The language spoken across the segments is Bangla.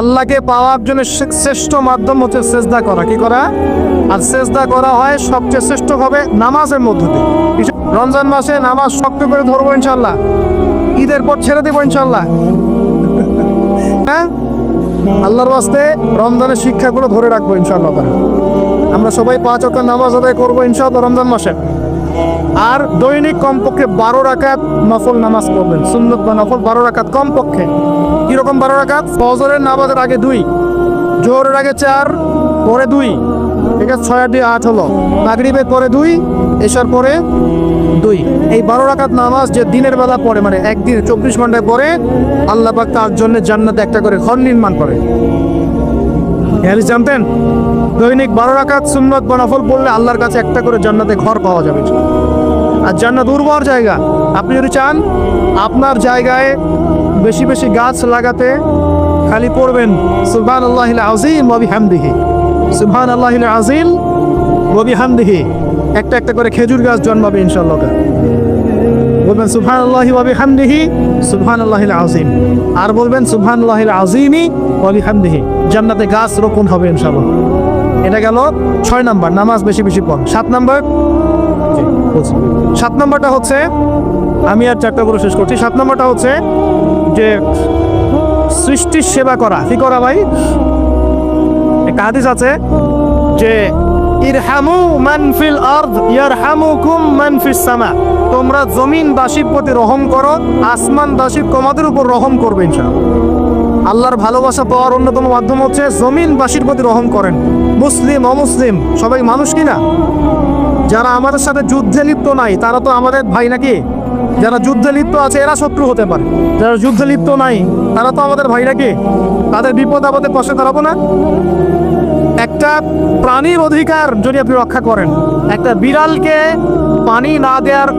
আল্লাহকে পাওয়ার জন্য শ্রেষ্ঠ মাধ্যম হচ্ছে সেজদা করা। কি করা? আর সেজদা করা হয় সবচেয়ে শ্রেষ্ঠ হবে নামাজের মধ্য দিয়ে। রমজান মাসে নামাজ শক্ত করে ধরবো ইনশাল্লাহ ঈদের পর ছেড়ে দেবো ইনশাল্লাহ হ্যাঁ? আল্লাহর বাস্তে রমজানের শিক্ষাগুলো ধরে রাখব ইনশাল্লাহ আমরা সবাই পাঁচ অক্ট নামাজ আদায় করব ইনশাল্লাহ রমজান মাসে। আর দৈনিক কমপক্ষে বারো রাকাত নফল নামাজ পড়বেন। সুন্নত বা নফল বারো রাকাত কমপক্ষে। কীরকম বারো রাকাত? ফজরের নামাজের আগে দুই, জোহরের আগে চার, পরে দুই। ঠিক আছে, ছয় দুই, আট হলো। মাগরিবের পরে দুই এসার পরে দুই। এই বারো রাকাত নামাজ যে দিনের বেলা পড়ে মানে একদিন চব্বিশ ঘন্টায় পরে আল্লাহ পাক তার জন্য জান্নাতে একটা করে ঘর নির্মাণ করে। হ্যাঁ জানতেন? দৈনিক বারো রাকাত সুন্নত বা নফল পড়লে আল্লাহর কাছে একটা করে জান্নাতে ঘর পাওয়া যাবে। আর জান্নাত উর্বর জায়গা। আপনি যদি চান, আপনার জায়গায় বেশি বেশি গাছ লাগাতে খালি পড়বেন সুবহান আল্লাহ আজিম ওয়াবি হামদিহি সুবহান আল্লাহ আজিম ওয়াবি হামদিহি একটা একটা করে খেজুর গাছ জন্মাবে ইনশাল্লাহ বলবেন সুবহান আল্লাহি ওয়াবি হামদিহি সুবহান আল্লাহিল আজিম আর বলবেন সুবহান আল্লাহিল আজিমি ওয়াবি হামদিহি জান্নাতে গাছ রোপণ হবে ইনশাআল্লাহ। এটা গেল ছয় নাম্বার, নামাজ বেশি বেশি পড়। সাত নাম্বার। সাত নাম্বারটা হচ্ছে, আমি আর চারটা করে শেষ করছি। সাত নাম্বারটা হচ্ছে যে সৃষ্টির সেবা করা। কি করা ভাই? একটা হাদিস আছে যে, ইরহামু মান ফিল আরদ, ইয়ারহামুকুম মান ফিস সামা। তোমরা জমিনবাসীর প্রতি রহম করো, আসমানবাসী তোমাদের উপর রহম করবে ইনশাআল্লাহ। আল্লাহর ভালোবাসা পাওয়ার অন্যতম মাধ্যম হচ্ছে জমিনবাসীর প্রতি রহম করেন। মুসলিম, অমুসলিম, সবাই মানুষ কি না যারা আমাদের সাথে যুদ্ধে লিপ্ত নাই, তারা তো আমাদের ভাই নাকি? যারা যুদ্ধে লিপ্ত আছে, এরা শত্রু হতে পারে। যারা যুদ্ধে লিপ্ত নাই, তারা তো আমাদের ভাই নাকি? তাদের বিপদ আপদে পশে দাঁড়াবো না? একটা প্রাণীর অধিকার যদি আপনি রক্ষা করেন, একটা বিড়ালকে পানি না দেওয়ার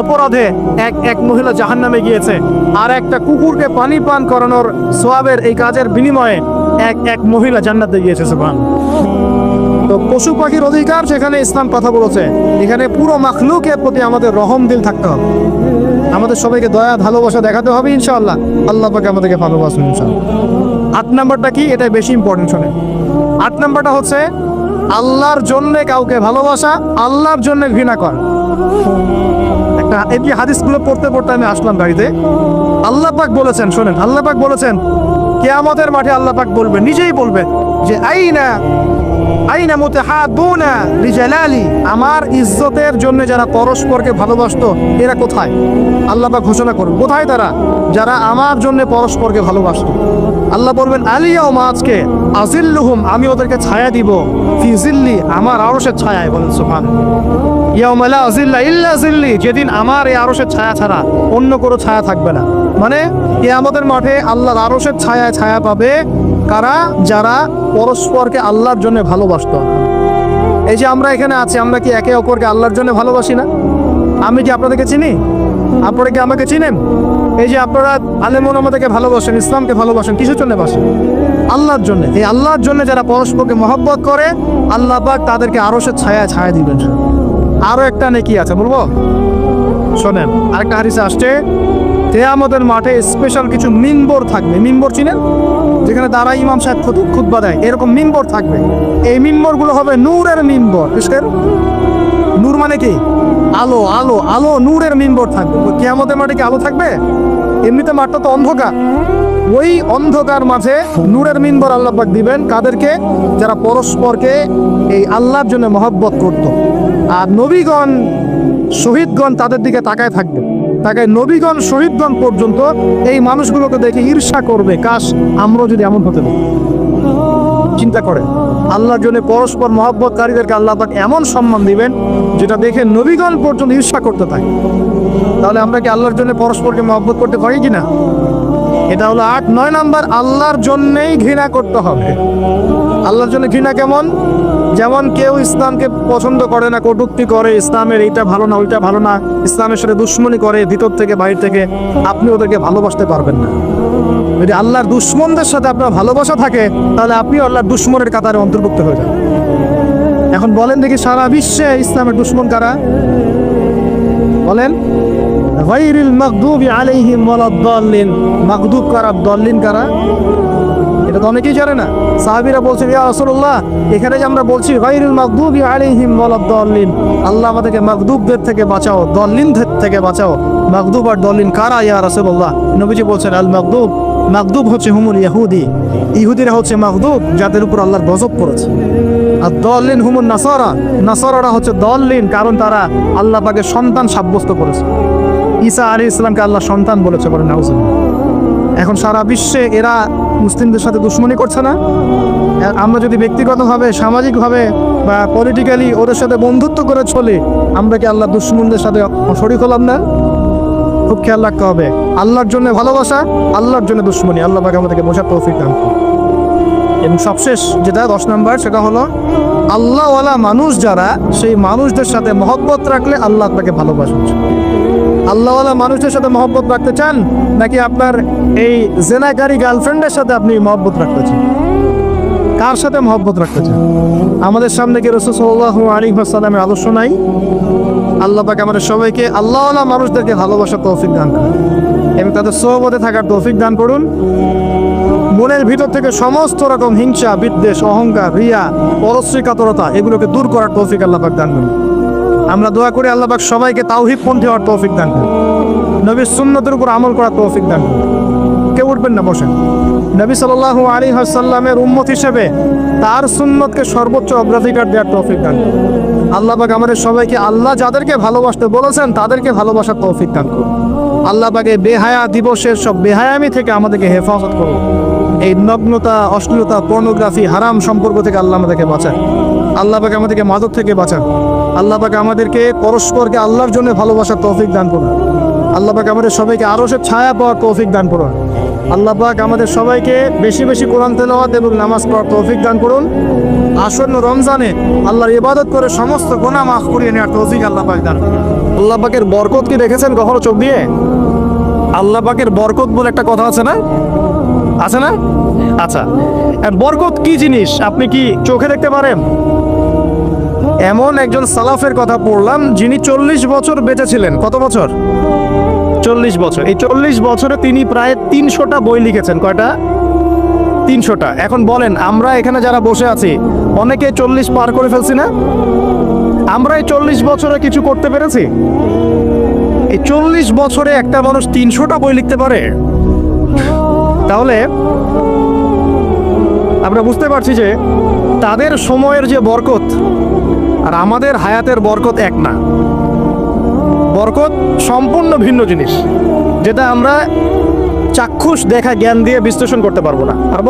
অপরাধে এক এক মহিলা জাহান নামে গিয়েছে, আর একটা কুকুরকে পানি পান করানোর সোয়াবের এই কাজের বিনিময়ে এক এক মহিলা জান্নাতে গিয়েছে, সুবহান। তো পশু পাখির অধিকার সেখানে ইসলাম কথা বলেছে, এখানে পুরো মাখলুকের প্রতি আমাদের রহম দিল থাকতে হবে। আমাদের সবাইকে দয়া, ভালোবাসা দেখাতে হবে, ইনশাআল্লাহ। আল্লাহ পাকে আমাদেরকে ভালোবাসুন, ইনশাআল্লাহ। আট নাম্বারটা কি? এটা বেশি ইম্পর্টেন্ট শোনে আট নাম্বারটা হচ্ছে, আল্লাহর জন্য কাউকে ভালোবাসা, আল্লাহর জন্য ঘৃণা কর। একটা যে হাদিসগুলো পড়তে পড়তে আমি আসলাম গাড়িতে। আল্লাহ পাক বলেছেন, শোনেন, আল্লাহ পাক বলেছেন, কেয়ামতের মাঠে আল্লাহ পাক বলবে, নিজেই বলবে যে, আইনা আইনা মুতাহাদুনা লিজালালি, আমার ইজ্জতের জন্য যারা পরস্পরকে ভালোবাসতো, এরা কোথায়? আল্লাহ পাক ঘোষণা করুন, কোথায় তারা? যারা আমার জন্য পরস্পরকে ভালোবাসতো। আল্লাহ বলবেন আলিয়াও মাছকে আজিল্লুহুম আমি ওদেরকে ছায়া দিব। ফিজিল্লি আমার আরশের ছায়ায় বলেন সুবহান। ইয়াউমালা আজিল্লা ইল্লা জিল্লি যেদিন আমার এই আরশের ছায়া ছাড়া অন্য কোনো ছায়া থাকবে না। মানে এ আমাদের মাঠে আল্লাহর আরশের ছায়ায় ছায়া পাবে কারা? যারা পরস্পরকে আল্লাহর জন্য ভালোবাসত। এই যে আমরা এখানে আছি, আমরা কি একে অপরকে আল্লাহর জন্য ভালোবাসি না? আমি কি আপনাদেরকে চিনি? আপনারা কি আমাকে চিনেন? এই যে আপনারা আলেমন আমাদেরকে ভালোবাসেন, ইসলামকে ভালোবাসেন, কিসের জন্য বাসেন আল্লাহর জন্য। এই আল্লাহর জন্য যারা পরস্পরকে মহব্বত করে, আল্লাহ পাক তাদেরকে আরও সে ছায়া ছায়া দিবেন। আরও একটা নেকি আছে, বলব? শোনেন, আরেকটা হারিসে আসছে তেয়ামতের মাঠে স্পেশাল কিছু মিম্বর থাকবে। মিম্বর চিনেন? যেখানে দাঁড়া ইমাম সাহেব খুদ- খুতবা দেয়। এরকম মিম্বর থাকবে। এই মিম্বরগুলো হবে নূরের মিম্বর। কিসের নূর মানে কি? আলো আলো আলো নূরের মিম্বর থাকবে। কেয়ামতের মাঠে কি আলো থাকবে? এমনিতে মাঠটা তো অন্ধকার। ওই অন্ধকার মাঝে নূরের মিনবর আল্লাহ পাক দিবেন, কাদেরকে? যারা পরস্পরকে এই আল্লাহর জন্য মহব্বত করত। আর নবীগণ, শহীদগণ তাদের দিকে তাকায় থাকবে। তাকে নবীগণ, শহীদগণ পর্যন্ত এই মানুষগুলোকে দেখে ঈর্ষা করবে, কাশ আমরা যদি এমন হতে পারি। চিন্তা করে আল্লাহর জন্য পরস্পর মহব্বতকারীদেরকে আল্লাহ পাক এমন সম্মান দিবেন, যেটা দেখে নবীগণ পর্যন্ত ঈর্ষা করতে থাকে। তাহলে আমরা কি আল্লাহর জন্য পরস্পরকে মহব্বত করতে পারি কি না এটা হলো আট, নয় নাম্বার, আল্লাহর জন্যেই ঘৃণা করতে হবে। আল্লাহর জন্য ঘৃণা কেমন? যেমন কেউ ইসলামকে পছন্দ করে না, কটুক্তি করে, ইসলামের এইটা ভালো না, ওইটা ভালো না, ইসলামের সাথে দুশ্মনী করে, ভিতর থেকে, বাইরে থেকে, আপনি ওদেরকে ভালোবাসতে পারবেন না। যদি আল্লাহর দুশ্মনদের সাথে আপনার ভালোবাসা থাকে, তাহলে আপনি আল্লাহর দুশ্মনের কাতারে অন্তর্ভুক্ত হয়ে যান। এখন বলেন দেখি সারা বিশ্বে ইসলামের দুশ্মন কারা? বলেন, গায়রিল মাগদুবি আলাইহিম ওয়ালাদ-দাল্লিন মাগদুব কারা, দল্লিন কারা? এটা তো অনেকেই জানে না। সাহাবিরা বলছেন ইয়া রাসূলুল্লাহ, এখানে যে আমরা বলছি গায়রুল মাগদুবি আলাইহিম ওয়ালাদ-দাল্লিন আল্লাহ আমাদেরকে মাগদুবদের থেকে বাঁচাও দল্লিন থেকে বাঁচাও। মাগদুব আর দল্লিন কারা, ইয়া রাসূলুল্লাহ? নবীজি বলছেন আল মাগদুব মাগদুব হচ্ছে হুমুল ইহুদি ইহুদিরা হচ্ছে মাগদুব, যাদের উপর আল্লাহর গজব পড়েছে। আর দল্লিন হুমুন নাসারা। নাসারারা হচ্ছে দল্লিন, কারণ তারা আল্লাহ পাকে সন্তান সাব্যস্ত করেছে। ঈসা আলী ইসলামকে আল্লাহ সন্তান বলেছে বলে নাউজুবিল্লাহ। এখন সারা বিশ্বে এরা মুসলিমদের সাথে দুশ্মনী করছে না। আমরা যদি ব্যক্তিগতভাবে, সামাজিকভাবে বা পলিটিক্যালি ওদের সাথে বন্ধুত্ব করে চলে, আমরা কি আল্লাহ দুশ্মনদের সাথে শরিক হলাম না? খুব খেয়াল রাখতে হবে। আল্লাহর জন্য ভালোবাসা, আল্লাহর জন্য দুশ্মনী। আল্লাহ পাকে আমাদেরকে বোঝার তৌফিক দান। এবং সবশেষ যেটা দশ নম্বর, সেটা হলো, আল্লাহওয়ালা মানুষ যারা, সেই মানুষদের সাথে মহব্বত রাখলে আল্লাহ আপনাকে ভালোবাসেন আল্লাহওয়ালা মানুষদের সাথে মহব্বত রাখতে চান, নাকি আপনার এই জেনাকারী গার্লফ্রেন্ডের সাথে আপনি মহব্বত রাখতে চান? কার সাথে মহব্বত রাখতে চান আমাদের সামনে কি রসুল সাল্লাহ আলী সাল্লামের আদর্শ নাই। আল্লাহ পাক আমাদের সবাইকে আল্লাহ মানুষদেরকে ভালোবাসার তৌফিক দান করুন। এবং তাদের সোহবতে থাকার তৌফিক দান করুন। মনের ভিতর থেকে সমস্ত রকম হিংসা, বিদ্বেষ, অহংকার, রিয়া পরশ্রী কাতরতা এগুলোকে দূর করার তৌফিক আল্লাহ পাক দান করুন। আমরা দোয়া করি আল্লাহ পাক সবাইকে তাওহিদ পন্থী হওয়ার তৌফিক দান করুন। নবীর সুন্নতের উপর আমল করার তৌফিক দান করুন। উঠবেন না, বসেন। নবী সাল্লাহ আলী হাসাল্লামের উম্মত হিসেবে তার সুন্নতকে সর্বোচ্চ অগ্রাধিকার দেওয়ার তৌফিক দান আল্লাহ পাক আমাদের সবাইকে, আল্লাহ যাদেরকে ভালোবাসতে বলেছেন, তাদেরকে ভালোবাসার তৌফিক দান করুন। আল্লাহ পাকে বেহায়া দিবসের সব বেহায়ামি থেকে আমাদেরকে হেফাজত করুন। এই নগ্নতা, অশ্লীলতা, পর্নোগ্রাফি, হারাম সম্পর্ক থেকে আল্লাহ আমাদেরকে বাঁচান। আল্লাহ পাকে আমাদেরকে মাদক থেকে বাঁচান। আল্লাহ পাকে আমাদেরকে পরস্পরকে আল্লাহর জন্য ভালোবাসার তৌফিক দান করুন। আল্লাহ পাক আমাদের সবাইকে আরও সে ছায়া পাওয়ার তৌফিক দান করুন। আল্লাহ পাক আমাদের সবাইকে বেশি বেশি কোরআন তেলাওয়াত এবং নামাজ পড়ার তৌফিক দান করুন। আসন্ন রমজানে আল্লাহর ইবাদত করে সমস্ত গোনা মাফ করিয়ে নেওয়ার তৌফিক আল্লাহ পাক দান। আল্লাহ পাকের বরকত কি দেখেছেন কখনো চোখ দিয়ে? আল্লাহ পাকের বরকত বলে একটা কথা আছে না? আছে না? আচ্ছা। বরকত কি জিনিস? আপনি কি চোখে দেখতে পারেন? এমন একজন সালাফের কথা পড়লাম, যিনি চল্লিশ বছর বেঁচে ছিলেন। কত বছর? চল্লিশ বছর। এই চল্লিশ বছরে তিনি প্রায় তিনশোটা বই লিখেছেন। কয়টা? তিনশোটা। এখন বলেন, আমরা এখানে যারা বসে আছি, অনেকে চল্লিশ পার করে ফেলছি না? আমরা এই চল্লিশ বছরে কিছু করতে পেরেছি? এই চল্লিশ বছরে একটা মানুষ তিনশোটা বই লিখতে পারে? তাহলে আমরা বুঝতে পারছি যে তাদের সময়ের যে বরকত আর আমাদের হায়াতের বরকত এক না। বরকত সম্পূর্ণ ভিন্ন জিনিস, যেটা আমরা চাক্ষুষ দেখা জ্ঞান দিয়ে বিশ্লেষণ করতে পারব না। পারব?